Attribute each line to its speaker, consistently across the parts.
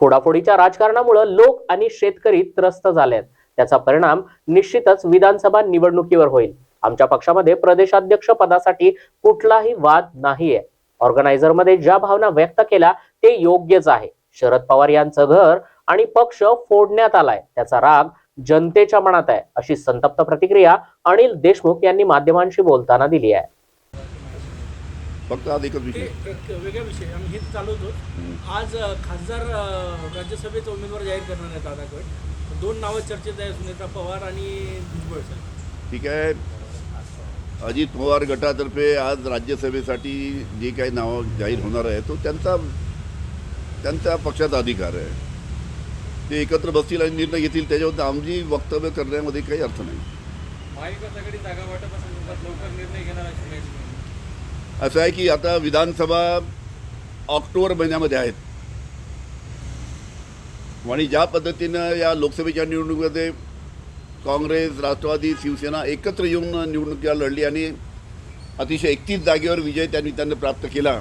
Speaker 1: फोडाफोडीच्या राजकारणामुळे लोक आणि शेतकरी त्रस्त झाले आहेत त्याचा परिणाम निश्चितच विधानसभा निवडणुकीवर होईल. आमच्या पक्षामध्ये प्रदेशाध्यक्ष पदासाठी कुठलाही वाद नाहीये. ऑर्गनायझरमध्ये ज्या भावना व्यक्त केल्या ते योग्यच आहे. शरद पवार यांचं घर आणि पक्ष फोडण्यात आलाय. त्याचा राग जनतेच्या मनात आहे अशी संतप्त प्रतिक्रिया अनिल देशमुख यांनी माध्यमांशी बोलताना दिली आहे.
Speaker 2: फक्त आज एकच विषय
Speaker 3: एक वेगळा विषय आम्ही हेच चालवतो आज खासदार राज्यसभेचा उमेदवार जाहीर करणार आहेत दादागड दोन नावं चर्चेत आहे सुनेत्रा पवार आणि भुजबळ सर
Speaker 2: ठीक आहे. अजित पवार गटातर्फे आज राज्यसभेसाठी जे काही नाव जाहीर होणार आहे तो त्यांचा त्यांच्या पक्षाचा अधिकार आहे. ते एकत्र बसतील आणि निर्णय घेतील त्याच्यावर आमची वक्तव्य करण्यामध्ये काही अर्थ नाही.
Speaker 3: महाविकास आघाडी जागा वाटपासंदर्भात लवकर निर्णय घेणार
Speaker 2: असं आहे की आता विधानसभा ऑक्टोबर महिन्यामध्ये आहेत. आणि ज्या पद्धतीनं या लोकसभेच्या निवडणुकीमध्ये काँग्रेस राष्ट्रवादी शिवसेना एकत्र येऊन निवडणुकीला लढली आणि अतिशय एकतीस जागेवर विजय त्या निमित्तानं प्राप्त केला.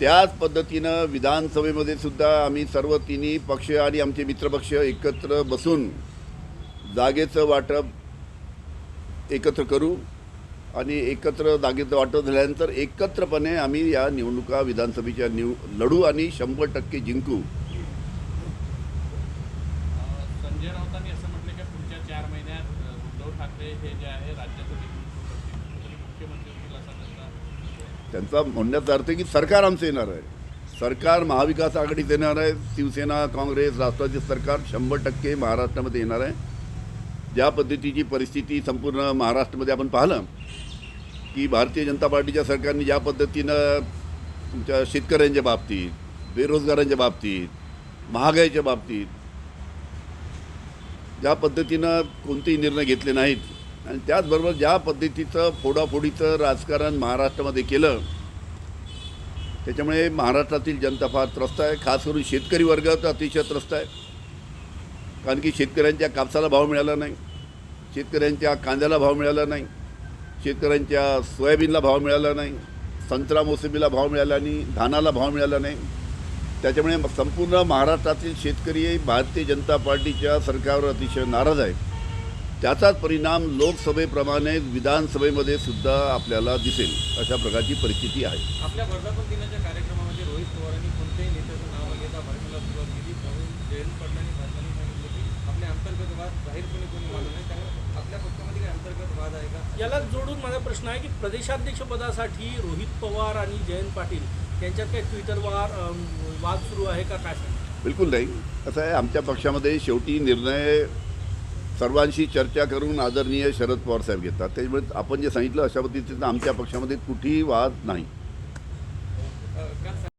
Speaker 2: त्याच पद्धतीनं विधानसभेमध्ये सुद्धा आम्ही सर्व तिन्ही पक्ष आणि आमचे मित्रपक्ष एकत्र बसून जागेचं वाटप एकत्र करू. आणि एकत्र जागेचं वाटप झाल्यानंतर एकत्रपणे आम्ही या निवडणुका विधानसभेच्या निव लढू आणि शंभर टक्के जिंकू.
Speaker 4: संजय राऊतांनी असं म्हटलं की पुढच्या चार महिन्यात उद्धव ठाकरे हे जे आहे राज्याचं त्यांचा
Speaker 2: म्हणण्याचा अर्थ आहे की सरकार आमचं येणार आहे. सरकार महाविकास आघाडीत येणार आहे. शिवसेना काँग्रेस राष्ट्रवादी सरकार शंभर टक्के महाराष्ट्रामध्ये येणार आहे. ज्या पद्धतीची परिस्थिती संपूर्ण महाराष्ट्रामध्ये आपण पाहिलं की भारतीय जनता पार्टीच्या सरकारने ज्या पद्धतीनं तुमच्या शेतकऱ्यांच्या बाबतीत बेरोजगारांच्या बाबतीत महागाईच्या बाबतीत ज्या पद्धतीनं कोणतेही निर्णय घेतले नाहीत आणि त्याचबरोबर ज्या पद्धतीचं फोडाफोडीचं राजकारण महाराष्ट्रामध्ये केलं त्याच्यामुळे महाराष्ट्रातील जनता फार त्रस्त आहे. खास करून शेतकरी वर्ग तर अतिशय त्रस्त आहे. कारण की शेतकऱ्यांच्या कापसाला भाव मिळाला नाही. शेतकऱ्यांच्या कांद्याला भाव मिळाला नाही. शेतकऱ्यांच्या सोयाबीनला भाव मिळाला नाही. संत्रा मोसंबीला भाव मिळाला नाही. धानाला भाव मिळाला नाही. त्याच्यामुळे संपूर्ण महाराष्ट्रातील शेतकरी भारतीय जनता पार्टीच्या सरकारवर अतिशय नाराज आहे त्याचाच परिणाम लोकसभेप्रमाणे विधानसभेमध्ये सुद्धा आपल्याला दिसेल. अशा प्रकारची परिस्थिती आहे.
Speaker 3: याला जोडून माझा प्रश्न आहे की प्रदेशाध्यक्ष पदासाठी रोहित पवार आणि जयंत पाटील यांच्यात काही ट्विटरवर वाद सुरू आहे का? काय
Speaker 2: बिलकुल नाही. असं आहे आमच्या पक्षामध्ये शेवटी निर्णय सर्वांशी चर्चा करून आदरणीय शरद पवार साहेब घेतात. त्याच्यामुळे आपण जे सांगितलं अशा पद्धतीचं आमच्या पक्षामध्ये कुठेही वाद नाही.